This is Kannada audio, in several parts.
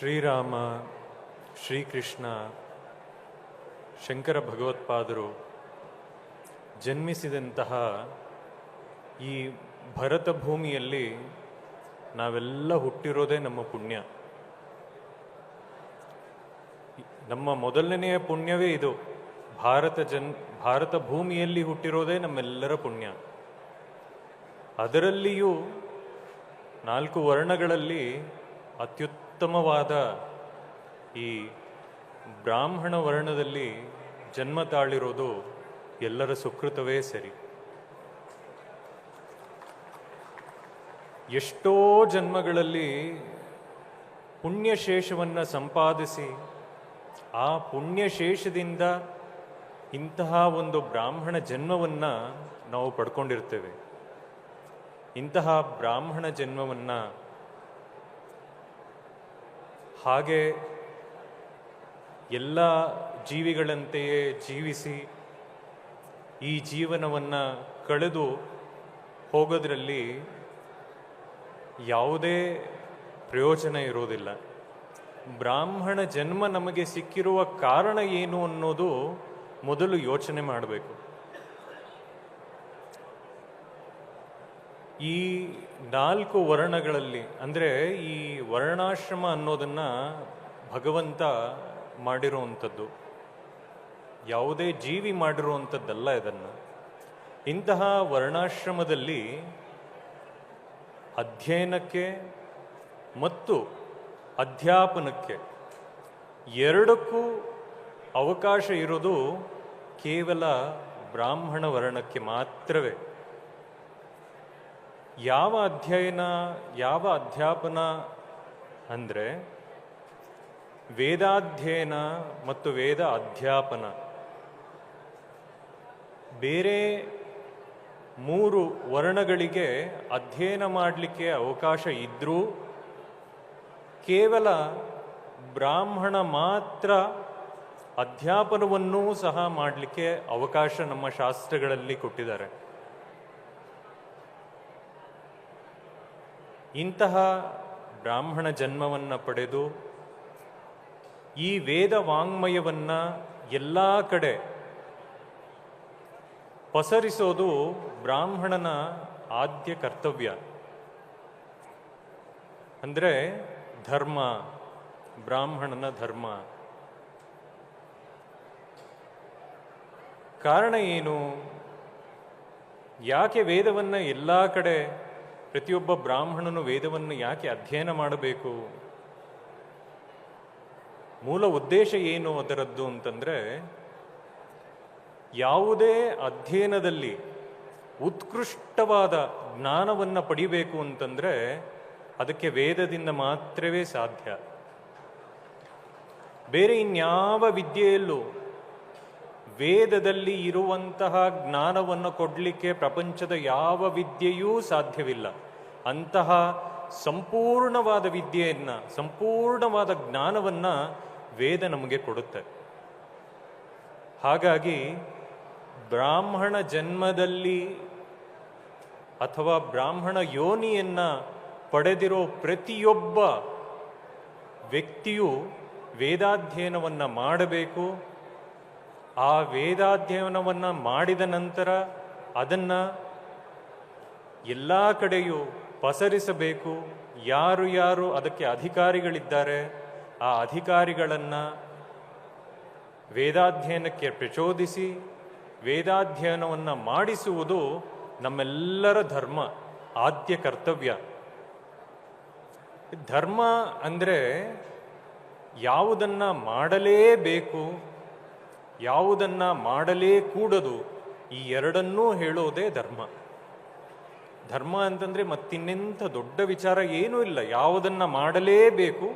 ಶ್ರೀರಾಮ, ಶ್ರೀಕೃಷ್ಣ, ಶಂಕರ ಭಗವತ್ಪಾದರು ಜನ್ಮಿಸಿದಂತಹ ಈ ಭರತ ಭೂಮಿಯಲ್ಲಿ ನಾವೆಲ್ಲ ಹುಟ್ಟಿರೋದೇ ನಮ್ಮ ಪುಣ್ಯ. ನಮ್ಮ ಮೊದಲನೆಯ ಪುಣ್ಯವೇ ಇದು. ಭಾರತ ಜನ್, ಭಾರತ ಭೂಮಿಯಲ್ಲಿ ಹುಟ್ಟಿರೋದೇ ನಮ್ಮೆಲ್ಲರ ಪುಣ್ಯ. ಅದರಲ್ಲಿಯೂ ನಾಲ್ಕು ವರ್ಣಗಳಲ್ಲಿ ಅತ್ಯುತ್ತಮವಾದ ಈ ಬ್ರಾಹ್ಮಣ ವರ್ಣದಲ್ಲಿ ಜನ್ಮ ತಾಳಿರೋದು ಎಲ್ಲರ ಸುಕೃತವೇ ಸರಿ. ಎಷ್ಟೋ ಜನ್ಮಗಳಲ್ಲಿ ಪುಣ್ಯಶೇಷವನ್ನು ಸಂಪಾದಿಸಿ ಆ ಪುಣ್ಯಶೇಷದಿಂದ ಇಂತಹ ಒಂದು ಬ್ರಾಹ್ಮಣ ಜನ್ಮವನ್ನು ನಾವು ಪಡ್ಕೊಂಡಿರ್ತೇವೆ. ಇಂತಹ ಬ್ರಾಹ್ಮಣ ಜನ್ಮವನ್ನು ಹಾಗೆ ಎಲ್ಲ ಜೀವಿಗಳಂತೆಯೇ ಜೀವಿಸಿ ಈ ಜೀವನವನ್ನು ಕಳೆದು ಹೋಗೋದ್ರಲ್ಲಿ ಯಾವುದೇ ಪ್ರಯೋಜನ ಇರೋದಿಲ್ಲ. ಬ್ರಾಹ್ಮಣ ಜನ್ಮ ನಮಗೆ ಸಿಕ್ಕಿರುವ ಕಾರಣ ಏನು ಅನ್ನೋದು ಮೊದಲು ಯೋಚನೆ ಮಾಡಬೇಕು. ಈ ನಾಲ್ಕು ವರ್ಣಗಳಲ್ಲಿ, ಅಂದರೆ ಈ ವರ್ಣಾಶ್ರಮ ಅನ್ನೋದನ್ನು ಭಗವಂತ ಮಾಡಿರುವಂಥದ್ದು. ಯಾವುದೇ ಜೀವಿ ಮಾಡಿರುವಂಥದ್ದಲ್ಲ ಇದನ್ನು. ಇಂತಹ ವರ್ಣಾಶ್ರಮದಲ್ಲಿ ಅಧ್ಯಯನಕ್ಕೆ ಮತ್ತು ಅಧ್ಯಾಪನಕ್ಕೆ ಎರಡಕ್ಕೂ ಅವಕಾಶ ಇರೋದು ಕೇವಲ ಬ್ರಾಹ್ಮಣ ವರ್ಣಕ್ಕೆ ಮಾತ್ರವೇ. ಯಾವ ಅಧ್ಯಯನ, ಯಾವ ಅಧ್ಯಾಪನ ಅಂದರೆ ವೇದಾಧ್ಯಯನ ಮತ್ತು ವೇದ ಅಧ್ಯಾಪನ. ಬೇರೆ ಮೂರು ವರ್ಣಗಳಿಗೆ ಅಧ್ಯಯನ ಮಾಡಲಿಕ್ಕೆ ಅವಕಾಶ ಇದ್ದರೂ ಕೇವಲ ಬ್ರಾಹ್ಮಣ ಮಾತ್ರ ಅಧ್ಯಾಪನವನ್ನೂ ಸಹ ಮಾಡಲಿಕ್ಕೆ ಅವಕಾಶ ನಮ್ಮ ಶಾಸ್ತ್ರಗಳಲ್ಲಿ ಕೊಟ್ಟಿದ್ದಾರೆ. ಇಂತಹ ಬ್ರಾಹ್ಮಣ ಜನ್ಮವನ್ನು ಪಡೆದು ಈ ವೇದ ವಾಂಗ್ಮಯವನ್ನ ಎಲ್ಲ ಕಡೆ ಪಸರಿಸೋದು ಬ್ರಾಹ್ಮಣನ ಆದ್ಯ ಕರ್ತವ್ಯ. ಅಂದರೆ ಧರ್ಮ, ಬ್ರಾಹ್ಮಣನ ಧರ್ಮ. ಕಾರಣ ಏನು? ಯಾಕೆ ವೇದವನ್ನು ಎಲ್ಲ ಕಡೆ ಪ್ರತಿಯೊಬ್ಬ ಬ್ರಾಹ್ಮಣನು ವೇದವನ್ನು ಯಾಕೆ ಅಧ್ಯಯನ ಮಾಡಬೇಕು? ಮೂಲ ಉದ್ದೇಶ ಏನು ಅದರದ್ದು ಅಂತಂದರೆ, ಯಾವುದೇ ಅಧ್ಯಯನದಲ್ಲಿ ಉತ್ಕೃಷ್ಟವಾದ ಜ್ಞಾನವನ್ನು ಪಡಿಬೇಕು ಅಂತಂದರೆ ಅದಕ್ಕೆ ವೇದದಿಂದ ಮಾತ್ರವೇ ಸಾಧ್ಯ. ಬೇರೆ ಇನ್ಯಾವ ವಿದ್ಯೆಯಲ್ಲೂ ವೇದದಲ್ಲಿ ಇರುವಂತಹ ಜ್ಞಾನವನ್ನು ಕೊಡಲಿಕ್ಕೆ ಪ್ರಪಂಚದ ಯಾವ ವಿದ್ಯೆಯೂ ಸಾಧ್ಯವಿಲ್ಲ. ಅಂತಹ ಸಂಪೂರ್ಣವಾದ ವಿದ್ಯೆಯನ್ನು, ಸಂಪೂರ್ಣವಾದ ಜ್ಞಾನವನ್ನು ವೇದ ನಮಗೆ ಕೊಡುತ್ತೆ. ಹಾಗಾಗಿ ಬ್ರಾಹ್ಮಣ ಜನ್ಮದಲ್ಲಿ ಅಥವಾ ಬ್ರಾಹ್ಮಣ ಯೋನಿಯನ್ನು ಪಡೆದಿರೋ ಪ್ರತಿಯೊಬ್ಬ ವ್ಯಕ್ತಿಯು ವೇದಾಧ್ಯಯನವನ್ನು ಮಾಡಬೇಕು ಆ ವೇದಾಧ್ಯಯನವನ್ನು ಮಾಡಿದ ನಂತರ ಅದನ್ನು ಎಲ್ಲ ಕಡೆಯೂ ಪಸರಿಸಬೇಕು. ಯಾರು ಯಾರು ಅದಕ್ಕೆ ಅಧಿಕಾರಿಗಳಿದ್ದಾರೆ, ಆ ಅಧಿಕಾರಿಗಳನ್ನು ವೇದಾಧ್ಯಯನಕ್ಕೆ ಪ್ರಚೋದಿಸಿ, ವೇದಾಧ್ಯಯನವನ್ನು ಮಾಡಿಸುವುದು ನಮ್ಮೆಲ್ಲರ ಧರ್ಮ, ಆದ್ಯ ಕರ್ತವ್ಯ. ಧರ್ಮ ಅಂದರೆ ಯಾವುದನ್ನು ಮಾಡಲೇಬೇಕು. ಯಾವುದನ್ನ ಮಾಡಲೇ ಕೂಡದು ಈ ಎರಡನ್ನೂ ಹೇಳೋದೇ ಧರ್ಮ. ಧರ್ಮ ಅಂತಂದರೆ ಮತ್ತಿನ್ನೆಂಥ ದೊಡ್ಡ ವಿಚಾರ ಏನೂ ಇಲ್ಲ. ಯಾವುದನ್ನು ಮಾಡಲೇಬೇಕು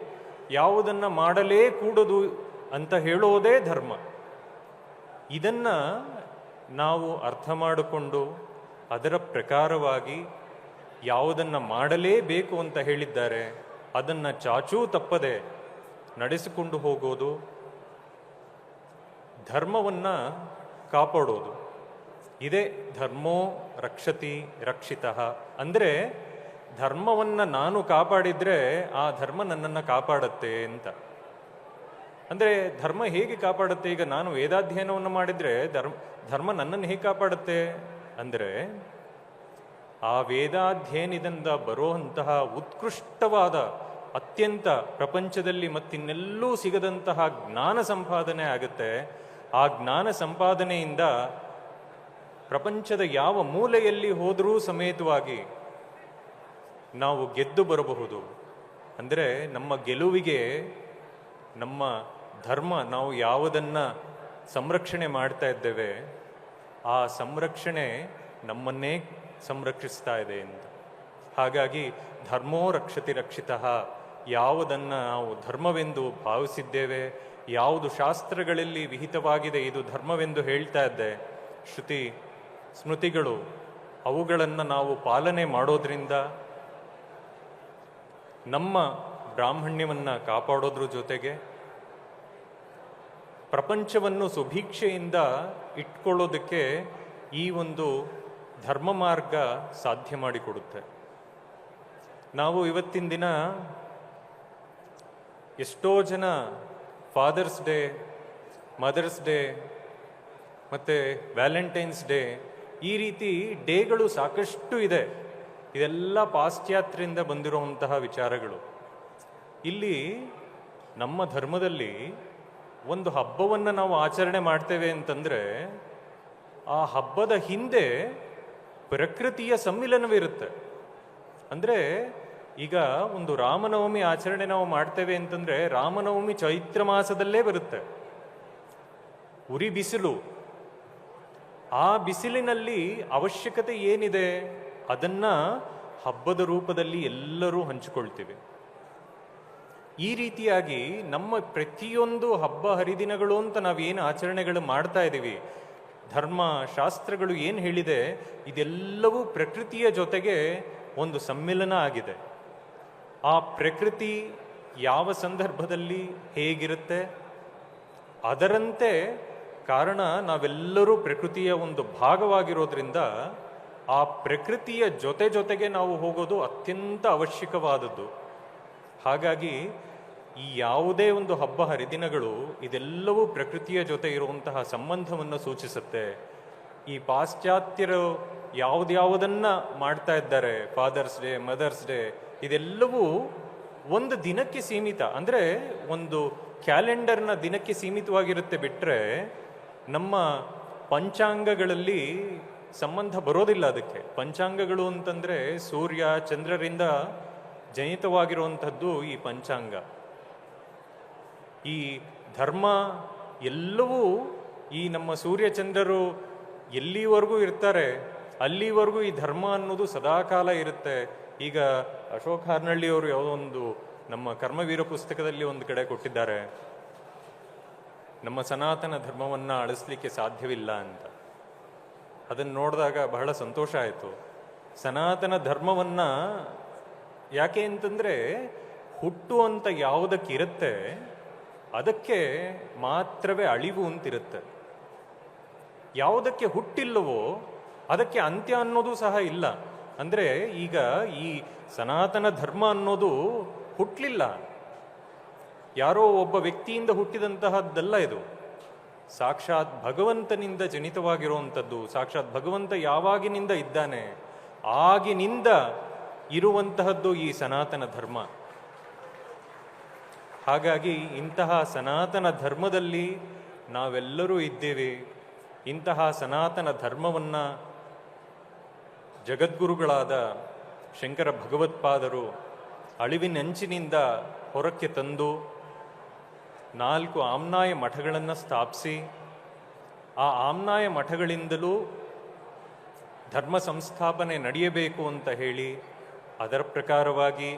ಯಾವುದನ್ನು ಮಾಡಲೇ ಕೂಡದು ಅಂತ ಹೇಳೋದೇ ಧರ್ಮ. ಇದನ್ನ ನಾವು ಅರ್ಥ ಮಾಡಿಕೊಂಡು ಅದರ ಪ್ರಕಾರವಾಗಿ ಯಾವುದನ್ನು ಮಾಡಲೇಬೇಕು ಅಂತ ಹೇಳಿದ್ದಾರೆ, ಅದನ್ನು ಚಾಚೂ ತಪ್ಪದೆ ನಡೆಸಿಕೊಂಡು ಹೋಗೋದು ಧರ್ಮವನ್ನ ಕಾಪಾಡೋದು. ಇದೇ ಧರ್ಮೋ ರಕ್ಷತಿ ರಕ್ಷಿತ. ಅಂದರೆ ಧರ್ಮವನ್ನು ನಾನು ಕಾಪಾಡಿದರೆ ಆ ಧರ್ಮ ನನ್ನನ್ನು ಕಾಪಾಡತ್ತೆ ಅಂತ. ಅಂದರೆ ಧರ್ಮ ಹೇಗೆ ಕಾಪಾಡುತ್ತೆ? ಈಗ ನಾನು ವೇದಾಧ್ಯಯನವನ್ನು ಮಾಡಿದರೆ ಧರ್ಮ ಧರ್ಮ ನನ್ನನ್ನು ಹೇಗೆ ಕಾಪಾಡುತ್ತೆ? ಅಂದರೆ ಆ ವೇದಾಧ್ಯಯನದಿಂದ ಬರುವಂತಹ ಉತ್ಕೃಷ್ಟವಾದ ಅತ್ಯಂತ ಪ್ರಪಂಚದಲ್ಲಿ ಮತ್ತಿನ್ನೆಲ್ಲೂ ಸಿಗದಂತಹ ಜ್ಞಾನ ಸಂಪಾದನೆ ಆಗುತ್ತೆ. ಆ ಜ್ಞಾನ ಸಂಪಾದನೆಯಿಂದ ಪ್ರಪಂಚದ ಯಾವ ಮೂಲೆಯಲ್ಲಿ ಹೋದರೂ ಸಮೇತವಾಗಿ ನಾವು ಗೆದ್ದು ಬರಬಹುದು. ಅಂದರೆ ನಮ್ಮ ಗೆಲುವಿಗೆ, ನಮ್ಮ ಧರ್ಮ, ನಾವು ಯಾವುದನ್ನು ಸಂರಕ್ಷಣೆ ಮಾಡ್ತಾ ಇದ್ದೇವೆ, ಆ ಸಂರಕ್ಷಣೆ ನಮ್ಮನ್ನೇ ಸಂರಕ್ಷಿಸ್ತಾ ಇದೆ ಅಂತ ಹಾಗಾಗಿ ಧರ್ಮೋ ರಕ್ಷತಿ ರಕ್ಷಿತ, ಯಾವುದನ್ನು ನಾವು ಧರ್ಮವೆಂದು ಭಾವಿಸಿದ್ದೇವೆ ಯಾವುದು ಶಾಸ್ತ್ರಗಳಲ್ಲಿ ವಿಹಿತವಾಗಿದೆ ಇದು ಧರ್ಮವೆಂದು ಹೇಳ್ತಾ ಇದ್ದೆ. ಶ್ರುತಿ, ಸ್ಮೃತಿಗಳು, ಅವುಗಳನ್ನು ನಾವು ಪಾಲನೆ ಮಾಡೋದ್ರಿಂದ ನಮ್ಮ ಬ್ರಾಹ್ಮಣ್ಯವನ್ನು ಕಾಪಾಡೋದ್ರ ಜೊತೆಗೆ ಪ್ರಪಂಚವನ್ನು ಸುಭೀಕ್ಷೆಯಿಂದ ಇಟ್ಕೊಳ್ಳೋದಕ್ಕೆ ಈ ಒಂದು ಧರ್ಮ ಮಾರ್ಗ ಸಾಧ್ಯ ಮಾಡಿಕೊಡುತ್ತೆ. ನಾವು ಇವತ್ತಿನ ದಿನ ಎಷ್ಟೋ ಜನ ಫಾದರ್ಸ್ ಡೇ ಮದರ್ಸ್ ಡೇ ಮತ್ತು ವ್ಯಾಲೆಂಟೈನ್ಸ್ ಡೇ ಈ ರೀತಿ ಡೇಗಳು ಸಾಕಷ್ಟು ಇದೆ. ಇದೆಲ್ಲ ಪಾಶ್ಚಾತ್ಯರಿಂದ ಬಂದಿರುವಂತಹ ವಿಚಾರಗಳು. ಇಲ್ಲಿ ನಮ್ಮ ಧರ್ಮದಲ್ಲಿ ಒಂದು ಹಬ್ಬವನ್ನು ನಾವು ಆಚರಣೆ ಮಾಡ್ತೇವೆ ಅಂತಂದರೆ, ಆ ಹಬ್ಬದ ಹಿಂದೆ ಪ್ರಕೃತಿಯ ಸಮ್ಮಿಲನವಿರುತ್ತೆ. ಅಂದ್ರೆ ಈಗ ಒಂದು ರಾಮನವಮಿ ಆಚರಣೆ ನಾವು ಮಾಡ್ತೇವೆ ಅಂತಂದ್ರೆ ರಾಮನವಮಿ ಚೈತ್ರ ಮಾಸದಲ್ಲೇ ಬರುತ್ತೆ. ಉರಿ ಬಿಸಿಲು. ಆ ಬಿಸಿಲಿನಲ್ಲಿ ಅವಶ್ಯಕತೆ ಏನಿದೆ? ಅದನ್ನ ಹಬ್ಬದ ರೂಪದಲ್ಲಿ ಎಲ್ಲರೂ ಹಂಚಿಕೊಳ್ತೀವಿ. ಈ ರೀತಿಯಾಗಿ ನಮ್ಮ ಪ್ರತಿಯೊಂದು ಹಬ್ಬ ಹರಿದಿನಗಳು ಅಂತ ನಾವೇನು ಆಚರಣೆಗಳು ಮಾಡ್ತಾ ಇದ್ದೀವಿ, ಧರ್ಮ ಶಾಸ್ತ್ರಗಳು ಏನು ಹೇಳಿದೆ, ಇದೆಲ್ಲವೂ ಪ್ರಕೃತಿಯ ಜೊತೆಗೆ ಒಂದು ಸಮ್ಮಿಲನ ಆಗಿದೆ. ಆ ಪ್ರಕೃತಿ ಯಾವ ಸಂದರ್ಭದಲ್ಲಿ ಹೇಗಿರುತ್ತೆ? ಅದರಂತೆ ಕಾರಣ ನಾವೆಲ್ಲರೂ ಪ್ರಕೃತಿಯ ಒಂದು ಭಾಗವಾಗಿರೋದ್ರಿಂದ ಆ ಪ್ರಕೃತಿಯ ಜೊತೆ ಜೊತೆಗೆ ನಾವು ಹೋಗೋದು ಅತ್ಯಂತ ಅವಶ್ಯಕವಾದದ್ದು. ಹಾಗಾಗಿ ಈ ಯಾವುದೇ ಒಂದು ಹಬ್ಬ ಹರಿದಿನಗಳು ಇದೆಲ್ಲವೂ ಪ್ರಕೃತಿಯ ಜೊತೆ ಇರುವಂತಹ ಸಂಬಂಧವನ್ನು ಸೂಚಿಸುತ್ತೆ. ಈ ಪಾಶ್ಚಾತ್ಯರು ಯಾವುದ್ಯಾವುದನ್ನು ಮಾಡ್ತಾ ಇದ್ದಾರೆ ಫಾದರ್ಸ್ ಡೇ ಮದರ್ಸ್ ಡೇ ಇದೆಲ್ಲವೂ ಒಂದು ದಿನಕ್ಕೆ ಸೀಮಿತ. ಅಂದರೆ ಒಂದು ಕ್ಯಾಲೆಂಡರ್ನ ದಿನಕ್ಕೆ ಸೀಮಿತವಾಗಿರುತ್ತೆ ಬಿಟ್ಟರೆ ನಮ್ಮ ಪಂಚಾಂಗಗಳಲ್ಲಿ ಸಂಬಂಧ ಬರೋದಿಲ್ಲ ಅದಕ್ಕೆ. ಪಂಚಾಂಗಗಳು ಅಂತಂದರೆ ಸೂರ್ಯ, ಚಂದ್ರರಿಂದ ಜನಿತವಾಗಿರುವಂಥದ್ದು ಈ ಪಂಚಾಂಗ. ಈ ಧರ್ಮ ಎಲ್ಲವೂ ಈ ನಮ್ಮ ಸೂರ್ಯಚಂದ್ರರು ಎಲ್ಲಿವರೆಗೂ ಇರ್ತಾರೆ, ಅಲ್ಲಿವರೆಗೂ ಈ ಧರ್ಮ ಅನ್ನೋದು ಸದಾಕಾಲ ಇರುತ್ತೆ. ಈಗ ಅಶೋಕ್ ಹಾರ್ನಳ್ಳಿ ಅವರು ಯಾವುದೋ ಒಂದು ನಮ್ಮ ಕರ್ಮವೀರ ಪುಸ್ತಕದಲ್ಲಿ ಒಂದು ಕಡೆ ಕೊಟ್ಟಿದ್ದಾರೆ. ನಮ್ಮ ಸನಾತನ ಧರ್ಮವನ್ನ ಅಳಿಸ್ಲಿಕ್ಕೆ ಸಾಧ್ಯವಿಲ್ಲ ಅಂತ. ಅದನ್ನು ನೋಡಿದಾಗ ಬಹಳ ಸಂತೋಷ ಆಯಿತು. ಸನಾತನ ಧರ್ಮವನ್ನ ಯಾಕೆ ಅಂತಂದರೆ ಹುಟ್ಟು ಅಂತ ಯಾವುದಕ್ಕಿರುತ್ತೆ, ಅದಕ್ಕೆ ಮಾತ್ರವೇ ಅಳಿವು ಅಂತಿರುತ್ತೆ. ಯಾವುದಕ್ಕೆ ಹುಟ್ಟಿಲ್ಲವೋ ಅದಕ್ಕೆ ಅಂತ್ಯ ಅನ್ನೋದು ಸಹ ಇಲ್ಲ. ಅಂದ್ರೆ ಈಗ ಈ ಸನಾತನ ಧರ್ಮ ಅನ್ನೋದು ಹುಟ್ಟಲಿಲ್ಲ ಯಾರೋ ಒಬ್ಬ ವ್ಯಕ್ತಿಯಿಂದ ಹುಟ್ಟಿದಂತಹದ್ದಲ್ಲ ಇದು. ಸಾಕ್ಷಾತ್ ಭಗವಂತನಿಂದ ಜನಿತವಾಗಿರುವಂಥದ್ದು, ಸಾಕ್ಷಾತ್ ಭಗವಂತ ಯಾವಾಗಿನಿಂದ ಇದ್ದಾನೆ, ಆಗಿನಿಂದ ಇರುವಂತಹದ್ದು ಈ ಸನಾತನ ಧರ್ಮ. ಹಾಗಾಗಿ ಇಂತಹ ಸನಾತನ ಧರ್ಮದಲ್ಲಿ ನಾವೆಲ್ಲರೂ ಇದ್ದೇವೆ. ಇಂತಹ ಸನಾತನ ಧರ್ಮವನ್ನ ಜಗದ್ಗುರುಗಳಾದ ಶಂಕರ ಭಗವತ್ಪಾದರು ಅಳಿವಿನಂಚಿನಿಂದ ಹೊರಕ್ಕೆ ತಂದು ನಾಲ್ಕು ಆಮ್ನಾಯ ಮಠಗಳನ್ನು ಸ್ಥಾಪಿಸಿ, ಆ ಆಮ್ನಾಯ ಮಠಗಳಿಂದಲೂ ಧರ್ಮ ಸಂಸ್ಥಾಪನೆ ನಡೆಯಬೇಕು ಅಂತ ಹೇಳಿ ಅದರ ಪ್ರಕಾರವಾಗಿ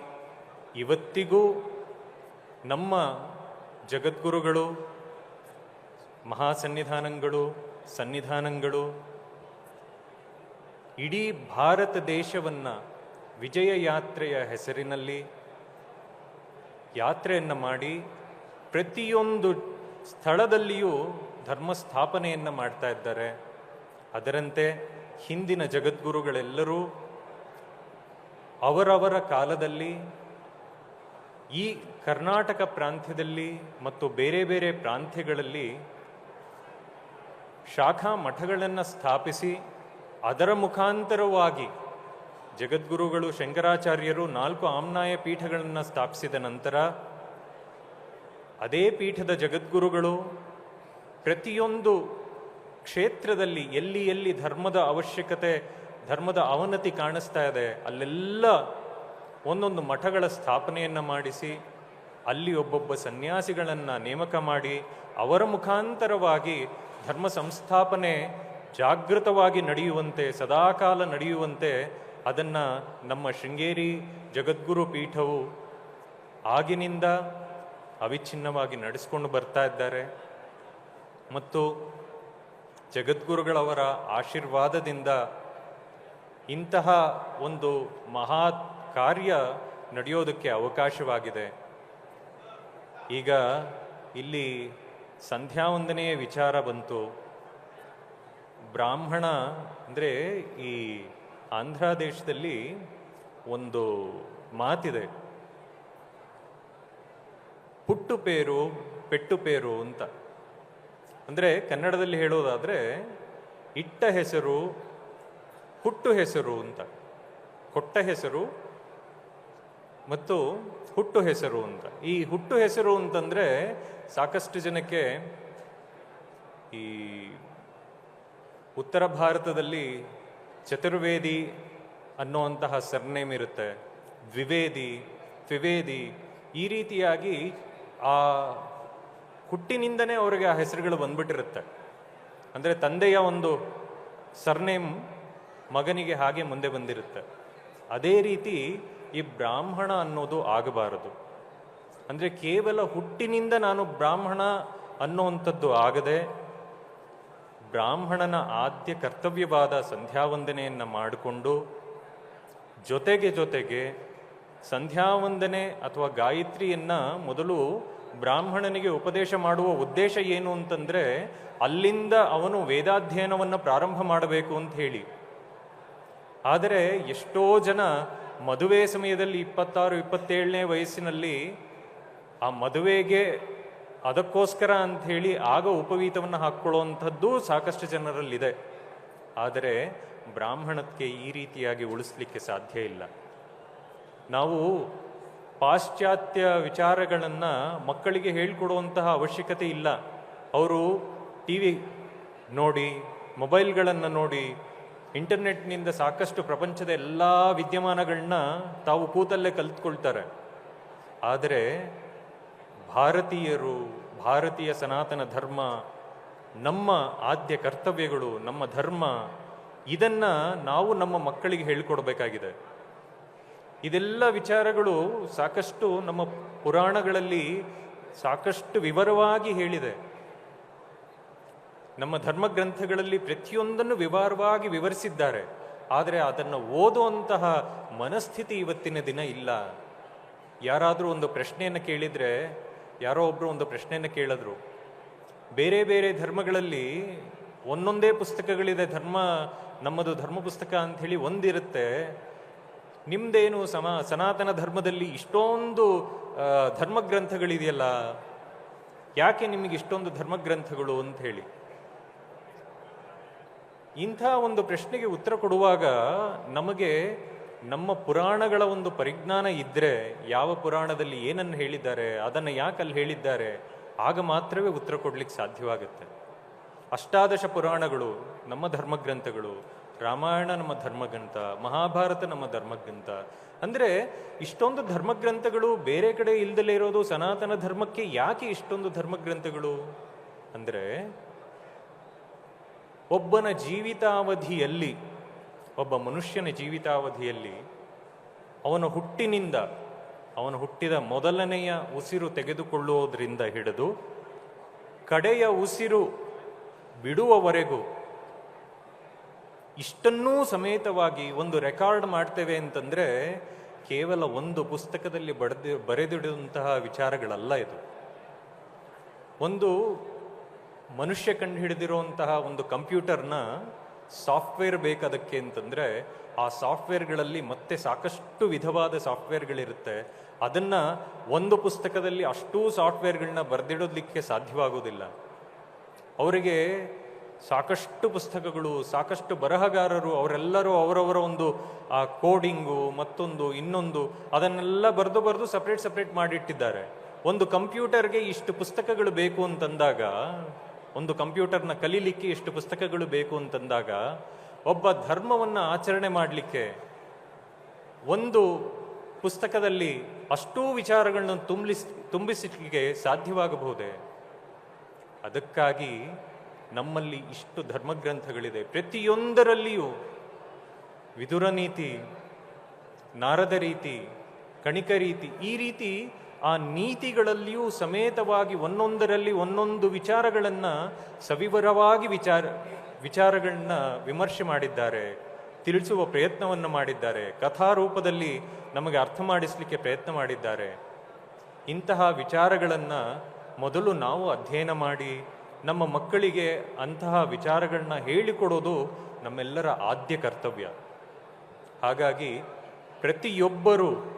ಇವತ್ತಿಗೂ ನಮ್ಮ ಜಗದ್ಗುರುಗಳು, ಮಹಾಸನ್ನಿಧಾನಗಳು, ಸನ್ನಿಧಾನಗಳು ಇಡೀ ಭಾರತ ದೇಶವನ್ನ ವಿಜಯ ಯಾತ್ರೆಯ ಹೆಸರಿನಲ್ಲಿ ಯಾತ್ರೆಯನ್ನು ಮಾಡಿ ಪ್ರತಿಯೊಂದು ಸ್ಥಳದಲ್ಲಿಯೂ ಧರ್ಮ ಸ್ಥಾಪನೆಯನ್ನು ಮಾಡ್ತಾ ಇದ್ದಾರೆ. ಅದರಂತೆ ಹಿಂದಿನ ಜಗದ್ಗುರುಗಳೆಲ್ಲರೂ ಅವರವರ ಕಾಲದಲ್ಲಿ ಈ ಕರ್ನಾಟಕ ಪ್ರಾಂತ್ಯದಲ್ಲಿ ಮತ್ತು ಬೇರೆ ಬೇರೆ ಪ್ರಾಂತ್ಯಗಳಲ್ಲಿ ಶಾಖಾ ಮಠಗಳನ್ನು ಸ್ಥಾಪಿಸಿ ಅದರ ಮುಖಾಂತರವಾಗಿ ಜಗದ್ಗುರುಗಳು, ಶಂಕರಾಚಾರ್ಯರು ನಾಲ್ಕು ಆಮ್ನಾಯ ಪೀಠಗಳನ್ನು ಸ್ಥಾಪಿಸಿದ ನಂತರ ಅದೇ ಪೀಠದ ಜಗದ್ಗುರುಗಳು ಪ್ರತಿಯೊಂದು ಕ್ಷೇತ್ರದಲ್ಲಿ ಎಲ್ಲಿ ಎಲ್ಲಿ ಧರ್ಮದ ಅವಶ್ಯಕತೆ, ಧರ್ಮದ ಅವನತಿ ಕಾಣಿಸ್ತಾ ಇದೆ, ಅಲ್ಲೆಲ್ಲ ಒಂದೊಂದು ಮಠಗಳ ಸ್ಥಾಪನೆಯನ್ನು ಮಾಡಿಸಿ, ಅಲ್ಲಿ ಒಬ್ಬೊಬ್ಬ ಸನ್ಯಾಸಿಗಳನ್ನು ನೇಮಕ ಮಾಡಿ, ಅವರ ಮುಖಾಂತರವಾಗಿ ಧರ್ಮ ಸಂಸ್ಥಾಪನೆ ಜಾಗೃತವಾಗಿ ನಡೆಯುವಂತೆ, ಸದಾಕಾಲ ನಡೆಯುವಂತೆ ಅದನ್ನು ನಮ್ಮ ಶೃಂಗೇರಿ ಜಗದ್ಗುರು ಪೀಠವು ಆಗಿನಿಂದ ಅವಿಚ್ಛಿನ್ನವಾಗಿ ನಡೆಸ್ಕೊಂಡು ಬರ್ತಾ ಇದ್ದಾರೆ. ಮತ್ತು ಜಗದ್ಗುರುಗಳವರ ಆಶೀರ್ವಾದದಿಂದ ಇಂತಹ ಒಂದು ಮಹಾ ಕಾರ್ಯ ನಡೆಯೋದಕ್ಕೆ ಅವಕಾಶವಾಗಿದೆ. ಈಗ ಇಲ್ಲಿ ಸಂಧ್ಯಾ ವಂದನೆಯ ವಿಚಾರ ಬಂತು. ಬ್ರಾಹ್ಮಣ ಅಂದರೆ ಈ ಆಂಧ್ರ ದೇಶದಲ್ಲಿ ಒಂದು ಮಾತಿದೆ. ಪುಟ್ಟು ಪೇರು, ಪೆಟ್ಟು ಪೇರು ಅಂತ. ಅಂದರೆ ಕನ್ನಡದಲ್ಲಿ ಹೇಳೋದಾದ್ರೆ ಇಟ್ಟ ಹೆಸರು, ಹುಟ್ಟು ಹೆಸರು ಅಂತ. ಕೊಟ್ಟ ಹೆಸರು ಮತ್ತು ಹುಟ್ಟು ಹೆಸರು ಅಂತ. ಈ ಹುಟ್ಟು ಹೆಸರು ಅಂತಂದರೆ ಸಾಕಷ್ಟು ಜನಕ್ಕೆ ಈ ಉತ್ತರ ಭಾರತದಲ್ಲಿ ಚತುರ್ವೇದಿ ಅನ್ನುವಂತಹ ಸರ್ನೇಮ್ ಇರುತ್ತೆ. ದ್ವಿವೇದಿ, ತ್ರಿವೇದಿ ಈ ರೀತಿಯಾಗಿ ಆ ಹುಟ್ಟಿನಿಂದನೇ ಅವರಿಗೆ ಆ ಹೆಸರುಗಳು ಬಂದ್ಬಿಟ್ಟಿರುತ್ತೆ. ಅಂದರೆ ತಂದೆಯ ಒಂದು ಸರ್ನೇಮ್ ಮಗನಿಗೆ ಹಾಗೆ ಮುಂದೆ ಬಂದಿರುತ್ತೆ. ಅದೇ ರೀತಿ ಈ ಬ್ರಾಹ್ಮಣ ಅನ್ನೋದು ಆಗಬಾರದು. ಅಂದರೆ ಕೇವಲ ಹುಟ್ಟಿನಿಂದ ನಾನು ಬ್ರಾಹ್ಮಣ ಅನ್ನುವಂಥದ್ದು ಆಗದೆ ಬ್ರಾಹ್ಮಣನ ಆದ್ಯ ಕರ್ತವ್ಯವಾದ ಸಂಧ್ಯಾವಂದನೆಯನ್ನು ಮಾಡಿಕೊಂಡು ಜೊತೆಗೆ ಜೊತೆಗೆ ಸಂಧ್ಯಾವಂದನೆ ಅಥವಾ ಗಾಯತ್ರಿಯನ್ನು ಮೊದಲು ಬ್ರಾಹ್ಮಣನಿಗೆ ಉಪದೇಶ ಮಾಡುವ ಉದ್ದೇಶ ಏನು ಅಂತಂದರೆ ಅಲ್ಲಿಂದ ಅವನು ವೇದಾಧ್ಯಯನವನ್ನು ಪ್ರಾರಂಭ ಮಾಡಬೇಕು ಅಂತ ಹೇಳಿ. ಆದರೆ ಎಷ್ಟೋ ಜನ ಮದುವೆ ಸಮಯದಲ್ಲಿ ಇಪ್ಪತ್ತಾರು, ಇಪ್ಪತ್ತೇಳನೇ ವಯಸ್ಸಿನಲ್ಲಿ ಆ ಮದುವೆಗೆ ಅದಕ್ಕೋಸ್ಕರ ಅಂತ ಹೇಳಿ ಆಗ ಉಪವೀತವನ್ನು ಹಾಕ್ಕೊಳ್ಳುವಂಥದ್ದು ಸಾಕಷ್ಟು ಜನರಲ್ಲಿದೆ. ಆದರೆ ಬ್ರಾಹ್ಮಣಕ್ಕೆ ಈ ರೀತಿಯಾಗಿ ಉಳಿಸ್ಲಿಕ್ಕೆ ಸಾಧ್ಯ ಇಲ್ಲ. ನಾವು ಪಾಶ್ಚಾತ್ಯ ವಿಚಾರಗಳನ್ನು ಮಕ್ಕಳಿಗೆ ಹೇಳ್ಕೊಡುವಂತಹ ಅವಶ್ಯಕತೆ ಇಲ್ಲ. ಅವರು ಟಿ ವಿ ನೋಡಿ, ಮೊಬೈಲ್ಗಳನ್ನು ನೋಡಿ, ಇಂಟರ್ನೆಟ್ನಿಂದ ಸಾಕಷ್ಟು ಪ್ರಪಂಚದ ಎಲ್ಲ ವಿದ್ಯಮಾನಗಳನ್ನ ತಾವು ಕೂತಲ್ಲೇ ಕಲ್ತ್ಕೊಳ್ತಾರೆ. ಆದರೆ ಭಾರತೀಯರು, ಭಾರತೀಯ ಸನಾತನ ಧರ್ಮ, ನಮ್ಮ ಆದ್ಯ ಕರ್ತವ್ಯಗಳು, ನಮ್ಮ ಧರ್ಮ, ಇದನ್ನ ನಾವು ನಮ್ಮ ಮಕ್ಕಳಿಗೆ ಹೇಳಿಕೊಡ್ಬೇಕಾಗಿದೆ. ಇದೆಲ್ಲ ವಿಚಾರಗಳು ಸಾಕಷ್ಟು ನಮ್ಮ ಪುರಾಣಗಳಲ್ಲಿ ಸಾಕಷ್ಟು ವಿವರವಾಗಿ ಹೇಳಿದೆ. ನಮ್ಮ ಧರ್ಮ ಗ್ರಂಥಗಳಲ್ಲಿ ಪ್ರತಿಯೊಂದನ್ನು ವಿವರವಾಗಿ ವಿವರಿಸಿದ್ದಾರೆ. ಆದರೆ ಅದನ್ನು ಓದುವಂತಹ ಮನಸ್ಥಿತಿ ಇವತ್ತಿನ ದಿನ ಇಲ್ಲ. ಯಾರಾದರೂ ಒಂದು ಪ್ರಶ್ನೆಯನ್ನು ಕೇಳಿದರೆ ಯಾರೋ ಒಬ್ಬರು ಒಂದು ಪ್ರಶ್ನೆಯನ್ನು ಕೇಳಿದ್ರು. ಬೇರೆ ಬೇರೆ ಧರ್ಮಗಳಲ್ಲಿ ಒಂದೊಂದೇ ಪುಸ್ತಕಗಳಿದೆ, ಧರ್ಮ, ನಮ್ಮದು ಧರ್ಮ ಪುಸ್ತಕ ಅಂಥೇಳಿ ಒಂದಿರುತ್ತೆ. ನಿಮ್ದೇನು ಸಮ, ಸನಾತನ ಧರ್ಮದಲ್ಲಿ ಇಷ್ಟೊಂದು ಧರ್ಮಗ್ರಂಥಗಳಿದೆಯಲ್ಲ? ಯಾಕೆ ನಿಮಗೆ ಇಷ್ಟೊಂದು ಧರ್ಮಗ್ರಂಥಗಳು ಅಂತ ಹೇಳಿ. ಇಂಥ ಒಂದು ಪ್ರಶ್ನೆಗೆ ಉತ್ತರ ಕೊಡುವಾಗ ನಮಗೆ ನಮ್ಮ ಪುರಾಣಗಳ ಒಂದು ಪರಿಜ್ಞಾನ ಇದ್ದರೆ ಯಾವ ಪುರಾಣದಲ್ಲಿ ಏನನ್ನು ಹೇಳಿದ್ದಾರೆ, ಅದನ್ನು ಯಾಕೆ ಅಲ್ಲಿ ಹೇಳಿದ್ದಾರೆ, ಆಗ ಮಾತ್ರವೇ ಉತ್ತರ ಕೊಡ್ಲಿಕ್ಕೆ ಸಾಧ್ಯವಾಗುತ್ತೆ. ಅಷ್ಟಾದಶ ಪುರಾಣಗಳು, ನಮ್ಮ ಧರ್ಮಗ್ರಂಥಗಳು, ರಾಮಾಯಣ ನಮ್ಮ ಧರ್ಮಗ್ರಂಥ, ಮಹಾಭಾರತ ನಮ್ಮ ಧರ್ಮಗ್ರಂಥ, ಅಂದರೆ ಇಷ್ಟೊಂದು ಧರ್ಮಗ್ರಂಥಗಳು ಬೇರೆ ಕಡೆ ಇಲ್ದಲೇ ಇರೋದು ಸನಾತನ ಧರ್ಮಕ್ಕೆ ಯಾಕೆ ಇಷ್ಟೊಂದು ಧರ್ಮಗ್ರಂಥಗಳು? ಅಂದರೆ ಒಬ್ಬನ ಜೀವಿತಾವಧಿಯಲ್ಲಿ ಒಬ್ಬ ಮನುಷ್ಯನ ಜೀವಿತಾವಧಿಯಲ್ಲಿ ಅವನ ಹುಟ್ಟಿನಿಂದ, ಅವನು ಹುಟ್ಟಿದ ಮೊದಲನೆಯ ಉಸಿರು ತೆಗೆದುಕೊಳ್ಳುವುದರಿಂದ ಹಿಡಿದು ಕಡೆಯ ಉಸಿರು ಬಿಡುವವರೆಗೂ ಇಷ್ಟನ್ನೂ ಸಮೇತವಾಗಿ ಒಂದು ರೆಕಾರ್ಡ್ ಮಾಡ್ತೇವೆ ಅಂತಂದರೆ ಕೇವಲ ಒಂದು ಪುಸ್ತಕದಲ್ಲಿ ಬಡದಿ, ಬರೆದಿಡುವಂತಹ ವಿಚಾರಗಳಲ್ಲ ಇದು. ಒಂದು ಮನುಷ್ಯ ಕಂಡುಹಿಡಿದಿರುವಂತಹ ಒಂದು ಕಂಪ್ಯೂಟರ್ನ ಸಾಫ್ಟ್ವೇರ್ ಬೇಕದಕ್ಕೆ ಅಂತಂದರೆ ಆ ಸಾಫ್ಟ್ವೇರ್ಗಳಲ್ಲಿ ಮತ್ತೆ ಸಾಕಷ್ಟು ವಿಧವಾದ ಸಾಫ್ಟ್ವೇರ್ಗಳಿರುತ್ತೆ. ಅದನ್ನು ಒಂದು ಪುಸ್ತಕದಲ್ಲಿ ಅಷ್ಟೂ ಸಾಫ್ಟ್ವೇರ್ಗಳನ್ನ ಬರೆದಿಡೋದಕ್ಕೆ ಸಾಧ್ಯವಾಗೋದಿಲ್ಲ. ಅವರಿಗೆ ಸಾಕಷ್ಟು ಪುಸ್ತಕಗಳು, ಸಾಕಷ್ಟು ಬರಹಗಾರರು, ಅವರೆಲ್ಲರೂ ಅವರವರ ಒಂದು, ಆ, ಕೋಡಿಂಗು, ಮತ್ತೊಂದು, ಇನ್ನೊಂದು, ಅದನ್ನೆಲ್ಲ ಬರೆದು ಬರೆದು ಸಪ್ರೇಟ್ ಸಪ್ರೇಟ್ ಮಾಡಿಟ್ಟಿದ್ದಾರೆ. ಒಂದು ಕಂಪ್ಯೂಟರ್ಗೆ ಇಷ್ಟು ಪುಸ್ತಕಗಳು ಬೇಕು ಅಂತಂದಾಗ ಒಂದು ಕಂಪ್ಯೂಟರ್ನ ಕಲೀಲಿಕ್ಕೆ ಎಷ್ಟು ಪುಸ್ತಕಗಳು ಬೇಕು ಅಂತಂದಾಗ ಒಬ್ಬ ಧರ್ಮವನ್ನು ಆಚರಣೆ ಮಾಡಲಿಕ್ಕೆ ಒಂದು ಪುಸ್ತಕದಲ್ಲಿ ಅಷ್ಟೂ ವಿಚಾರಗಳನ್ನು ತುಂಬಿಸ್ ತುಂಬಿಸಲಿಕ್ಕೆ ಸಾಧ್ಯವಾಗಬಹುದೇ? ಅದಕ್ಕಾಗಿ ನಮ್ಮಲ್ಲಿ ಇಷ್ಟು ಧರ್ಮಗ್ರಂಥಗಳಿದೆ. ಪ್ರತಿಯೊಂದರಲ್ಲಿಯೂ ವಿದುರ ನೀತಿ, ನಾರದ ರೀತಿ, ಕಣಿಕ ರೀತಿ ಈ ರೀತಿ ಆ ನೀತಿಗಳಲ್ಲಿಯೂ ಸಮೇತವಾಗಿ ಒಂದೊಂದರಲ್ಲಿ ಒಂದೊಂದು ವಿಚಾರಗಳನ್ನು ಸವಿವರವಾಗಿ ವಿಚಾರ, ವಿಚಾರಗಳನ್ನ ವಿಮರ್ಶೆ ಮಾಡಿದ್ದಾರೆ, ತಿಳಿಸುವ ಪ್ರಯತ್ನವನ್ನು ಮಾಡಿದ್ದಾರೆ, ಕಥಾರೂಪದಲ್ಲಿ ನಮಗೆ ಅರ್ಥ ಮಾಡಿಸಲಿಕ್ಕೆ ಪ್ರಯತ್ನ ಮಾಡಿದ್ದಾರೆ. ಇಂತಹ ವಿಚಾರಗಳನ್ನು ಮೊದಲು ನಾವು ಅಧ್ಯಯನ ಮಾಡಿ, ನಮ್ಮ ಮಕ್ಕಳಿಗೆ ಅಂತಹ ವಿಚಾರಗಳನ್ನ ಹೇಳಿಕೊಡೋದು ನಮ್ಮೆಲ್ಲರ ಆದ್ಯ ಕರ್ತವ್ಯ. ಹಾಗಾಗಿ ಪ್ರತಿಯೊಬ್ಬರೂ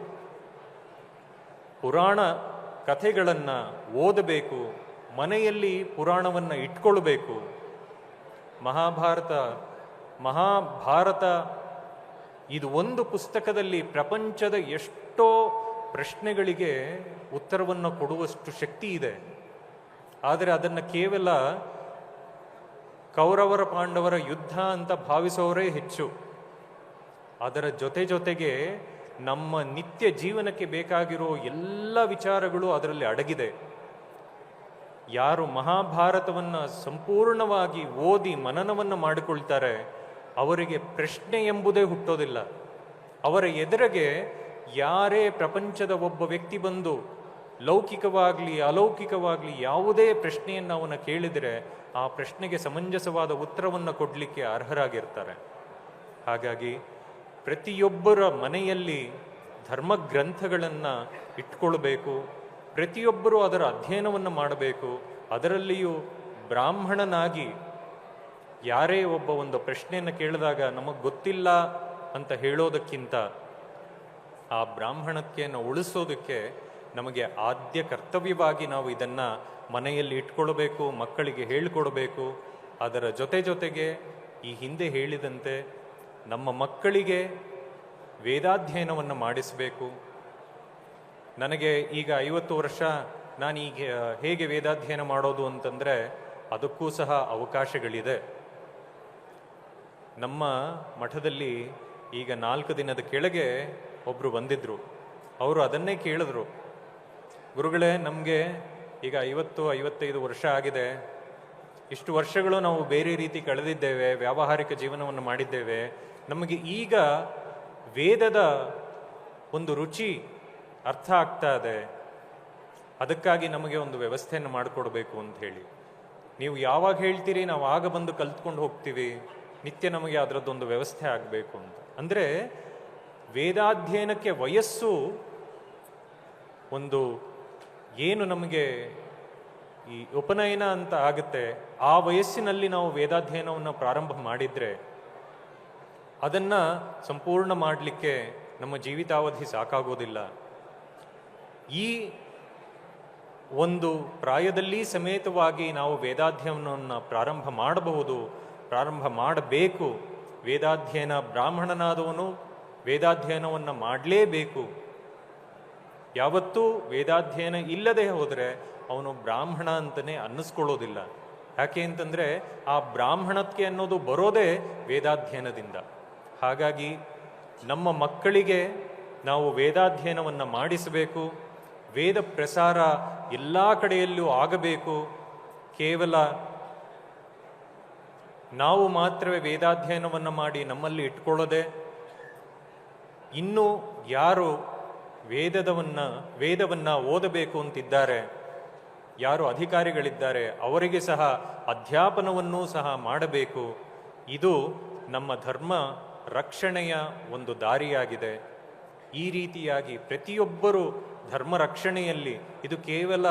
ಪುರಾಣ ಕಥೆಗಳನ್ನು ಓದಬೇಕು, ಮನೆಯಲ್ಲಿ ಪುರಾಣವನ್ನು ಇಟ್ಕೊಳ್ಬೇಕು. ಮಹಾಭಾರತ ಮಹಾಭಾರತ, ಇದು ಒಂದು ಪುಸ್ತಕದಲ್ಲಿ ಪ್ರಪಂಚದ ಎಷ್ಟೋ ಪ್ರಶ್ನೆಗಳಿಗೆ ಉತ್ತರವನ್ನು ಕೊಡುವಷ್ಟು ಶಕ್ತಿ ಇದೆ. ಆದರೆ ಅದನ್ನು ಕೇವಲ ಕೌರವರ ಪಾಂಡವರ ಯುದ್ಧ ಅಂತ ಭಾವಿಸೋರೇ ಹೆಚ್ಚು. ಅದರ ಜೊತೆ ಜೊತೆಗೆ ನಮ್ಮ ನಿತ್ಯ ಜೀವನಕ್ಕೆ ಬೇಕಾಗಿರೋ ಎಲ್ಲ ವಿಚಾರಗಳು ಅದರಲ್ಲಿ ಅಡಗಿದೆ. ಯಾರು ಮಹಾಭಾರತವನ್ನು ಸಂಪೂರ್ಣವಾಗಿ ಓದಿ ಮನನವನ್ನು ಮಾಡಿಕೊಳ್ತಾರೆ, ಅವರಿಗೆ ಪ್ರಶ್ನೆ ಎಂಬುದೇ ಹುಟ್ಟೋದಿಲ್ಲ. ಅವರ ಎದುರಿಗೆ ಯಾರೇ ಪ್ರಪಂಚದ ಒಬ್ಬ ವ್ಯಕ್ತಿ ಬಂದು ಲೌಕಿಕವಾಗಲಿ, ಅಲೌಕಿಕವಾಗಲಿ ಯಾವುದೇ ಪ್ರಶ್ನೆಯನ್ನು ಅವನ ಕೇಳಿದರೆ ಆ ಪ್ರಶ್ನೆಗೆ ಸಮಂಜಸವಾದ ಉತ್ತರವನ್ನು ಕೊಡಲಿಕ್ಕೆ ಅರ್ಹರಾಗಿರ್ತಾರೆ. ಹಾಗಾಗಿ ಪ್ರತಿಯೊಬ್ಬರ ಮನೆಯಲ್ಲಿ ಧರ್ಮಗ್ರಂಥಗಳನ್ನು ಇಟ್ಕೊಳ್ಬೇಕು, ಪ್ರತಿಯೊಬ್ಬರೂ ಅದರ ಅಧ್ಯಯನವನ್ನು ಮಾಡಬೇಕು, ಅದರಲ್ಲಿಯೂ ಬ್ರಾಹ್ಮಣನಾಗಿ ಯಾರೇ ಒಬ್ಬ ಒಂದು ಪ್ರಶ್ನೆಯನ್ನು ಕೇಳಿದಾಗ ನಮಗೆ ಗೊತ್ತಿಲ್ಲ ಅಂತ ಹೇಳೋದಕ್ಕಿಂತ ಆ ಬ್ರಾಹ್ಮಣತ್ವೆಯನ್ನು ಉಳಿಸೋದಕ್ಕೆ ನಮಗೆ ಆದ್ಯ ಕರ್ತವ್ಯವಾಗಿ ನಾವು ಇದನ್ನು ಮನೆಯಲ್ಲಿ ಇಟ್ಕೊಳ್ಬೇಕು, ಮಕ್ಕಳಿಗೆ ಹೇಳಿಕೊಡಬೇಕು. ಅದರ ಜೊತೆ ಜೊತೆಗೆ ಈ ಹಿಂದೆ ಹೇಳಿದಂತೆ ನಮ್ಮ ಮಕ್ಕಳಿಗೆ ವೇದಾಧ್ಯಯನವನ್ನು ಮಾಡಿಸಬೇಕು. ನನಗೆ ಈಗ ಐವತ್ತು ವರ್ಷ, ನಾನು ಈಗ ಹೇಗೆ ವೇದಾಧ್ಯಯನ ಮಾಡೋದು ಅಂತಂದರೆ ಅದಕ್ಕೂ ಸಹ ಅವಕಾಶಗಳಿದೆ. ನಮ್ಮ ಮಠದಲ್ಲಿ ಈಗ ನಾಲ್ಕು ದಿನದ ಕೆಳಗೆ ಒಬ್ಬರು ಬಂದಿದ್ದರು ಅವರು ಅದನ್ನೇ ಕೇಳಿದ್ರು. ಗುರುಗಳೇ, ನಮಗೆ ಈಗ ಐವತ್ತು, ಐವತ್ತೈದು ವರ್ಷ ಆಗಿದೆ. ಇಷ್ಟು ವರ್ಷಗಳು ನಾವು ಬೇರೆ ರೀತಿ ಕಳೆದಿದ್ದೇವೆ, ವ್ಯಾವಹಾರಿಕ ಜೀವನವನ್ನು ಮಾಡಿದ್ದೇವೆ. ನಮಗೆ ಈಗ ವೇದದ ಒಂದು ರುಚಿ ಅರ್ಥ ಆಗ್ತಾ ಇದೆ. ಅದಕ್ಕಾಗಿ ನಮಗೆ ಒಂದು ವ್ಯವಸ್ಥೆಯನ್ನು ಮಾಡಿಕೊಡ್ಬೇಕು ಅಂತ ಹೇಳಿ. ನೀವು ಯಾವಾಗ ಹೇಳ್ತೀರಿ, ನಾವು ಆಗ ಬಂದು ಕಲ್ತ್ಕೊಂಡು ಹೋಗ್ತೀವಿ. ನಿತ್ಯ ನಮಗೆ ಅದರದ್ದೊಂದು ವ್ಯವಸ್ಥೆ ಆಗಬೇಕು ಅಂತ. ಅಂದರೆ ವೇದಾಧ್ಯಯನಕ್ಕೆ ವಯಸ್ಸು ಒಂದು ಏನು ನಮಗೆ ಈ ಉಪನಯನ ಅಂತ ಆಗುತ್ತೆ, ಆ ವಯಸ್ಸಿನಲ್ಲಿ ನಾವು ವೇದಾಧ್ಯಯನವನ್ನು ಪ್ರಾರಂಭ ಮಾಡಿದ್ರೆ ಅದನ್ನ ಸಂಪೂರ್ಣ ಮಾಡಲಿಕ್ಕೆ ನಮ್ಮ ಜೀವಿತಾವಧಿ ಸಾಕಾಗೋದಿಲ್ಲ. ಈ ಒಂದು ಪ್ರಾಯದಲ್ಲಿ ಸಮೇತವಾಗಿ ನಾವು ವೇದಾಧ್ಯಯನವನ್ನು ಪ್ರಾರಂಭ ಮಾಡಬಹುದು, ಪ್ರಾರಂಭ ಮಾಡಬೇಕು. ವೇದಾಧ್ಯಯನ ಬ್ರಾಹ್ಮಣನಾದವನು ವೇದಾಧ್ಯಯನವನ್ನು ಮಾಡಲೇಬೇಕು. ಯಾವತ್ತೂ ವೇದಾಧ್ಯಯನ ಇಲ್ಲದೆ ಹೋದರೆ ಅವನು ಬ್ರಾಹ್ಮಣ ಅಂತಲೇ ಅನ್ನಿಸ್ಕೊಳ್ಳೋದಿಲ್ಲ. ಯಾಕೆ ಅಂತಂದರೆ ಆ ಬ್ರಾಹ್ಮಣತ್ವ ಅನ್ನೋದು ಬರೋದೇ ವೇದಾಧ್ಯಯನದಿಂದ. ಹಾಗಾಗಿ ನಮ್ಮ ಮಕ್ಕಳಿಗೆ ನಾವು ವೇದಾಧ್ಯಯನವನ್ನು ಮಾಡಿಸಬೇಕು, ವೇದ ಪ್ರಸಾರ ಎಲ್ಲ ಕಡೆಯಲ್ಲೂ ಆಗಬೇಕು. ಕೇವಲ ನಾವು ಮಾತ್ರವೇ ವೇದಾಧ್ಯಯನವನ್ನು ಮಾಡಿ ನಮ್ಮಲ್ಲಿ ಇಟ್ಕೊಳ್ಳದೆ ಇನ್ನೂ ಯಾರು ವೇದದವನ್ನ, ವೇದವನ್ನು ಓದಬೇಕು ಅಂತಿದ್ದಾರೆ, ಯಾರು ಅಧಿಕಾರಿಗಳಿದ್ದಾರೆ, ಅವರಿಗೆ ಸಹ ಅಧ್ಯಾಪನವನ್ನೂ ಸಹ ಮಾಡಬೇಕು. ಇದು ನಮ್ಮ ಧರ್ಮ. ರಕ್ಷಣೆಯ ಒಂದು ದಾರಿಯಾಗಿದೆ. ಈ ರೀತಿಯಾಗಿ ಪ್ರತಿಯೊಬ್ಬರು ಧರ್ಮ ರಕ್ಷಣೆಯಲ್ಲಿ ಇದು ಕೇವಲ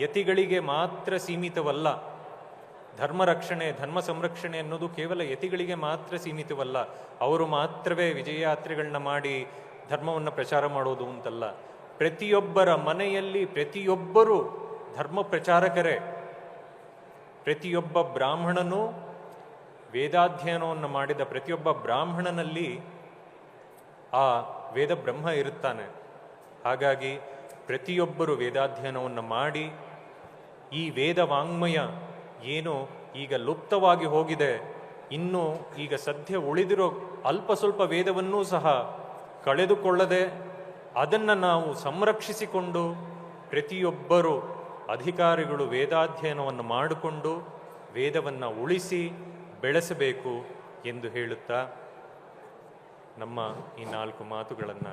ಯತಿಗಳಿಗೆ ಮಾತ್ರ ಸೀಮಿತವಲ್ಲ. ಧರ್ಮ ರಕ್ಷಣೆ, ಧರ್ಮ ಸಂರಕ್ಷಣೆ ಅನ್ನೋದು ಕೇವಲ ಯತಿಗಳಿಗೆ ಮಾತ್ರ ಸೀಮಿತವಲ್ಲ. ಅವರು ಮಾತ್ರವೇ ವಿಜಯಯಾತ್ರೆಗಳನ್ನ ಮಾಡಿ ಧರ್ಮವನ್ನು ಪ್ರಚಾರ ಮಾಡೋದು ಅಂತಲ್ಲ. ಪ್ರತಿಯೊಬ್ಬರ ಮನೆಯಲ್ಲಿ ಪ್ರತಿಯೊಬ್ಬರು ಧರ್ಮ ಪ್ರಚಾರಕರೇ. ಪ್ರತಿಯೊಬ್ಬ ಬ್ರಾಹ್ಮಣನು ವೇದಾಧ್ಯಯನವನ್ನು ಮಾಡಿದ ಪ್ರತಿಯೊಬ್ಬ ಬ್ರಾಹ್ಮಣನಲ್ಲಿ ಆ ವೇದ ಬ್ರಹ್ಮ ಇರುತ್ತಾನೆ. ಹಾಗಾಗಿ ಪ್ರತಿಯೊಬ್ಬರು ವೇದಾಧ್ಯಯನವನ್ನು ಮಾಡಿ ಈ ವೇದ ವಾಂಗ್ಮಯ ಏನು ಈಗ ಲುಪ್ತವಾಗಿ ಹೋಗಿದೆ, ಇನ್ನು ಈಗ ಸದ್ಯ ಉಳಿದಿರೋ ಅಲ್ಪ ಸ್ವಲ್ಪ ವೇದವನ್ನೂ ಸಹ ಕಳೆದುಕೊಳ್ಳದೆ ಅದನ್ನು ನಾವು ಸಂರಕ್ಷಿಸಿಕೊಂಡು ಪ್ರತಿಯೊಬ್ಬರು ಅಧಿಕಾರಿಗಳು ವೇದಾಧ್ಯಯನವನ್ನು ಮಾಡಿಕೊಂಡು ವೇದವನ್ನು ಉಳಿಸಿ ಬೆಳೆಸಬೇಕು ಎಂದು ಹೇಳುತ್ತಾ ನಮ್ಮ ಈ ನಾಲ್ಕು ಮಾತುಗಳನ್ನು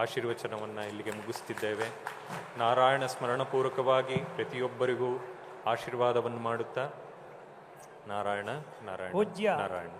ಆಶೀರ್ವಚನವನ್ನು ಇಲ್ಲಿಗೆ ಮುಗಿಸ್ತಿದ್ದೇವೆ. ನಾರಾಯಣ ಸ್ಮರಣಪೂರ್ವಕವಾಗಿ ಪ್ರತಿಯೊಬ್ಬರಿಗೂ ಆಶೀರ್ವಾದವನ್ನು ಮಾಡುತ್ತಾ. ನಾರಾಯಣ ನಾರಾಯಣ ಪೂಜ್ಯ. ನಾರಾಯಣ.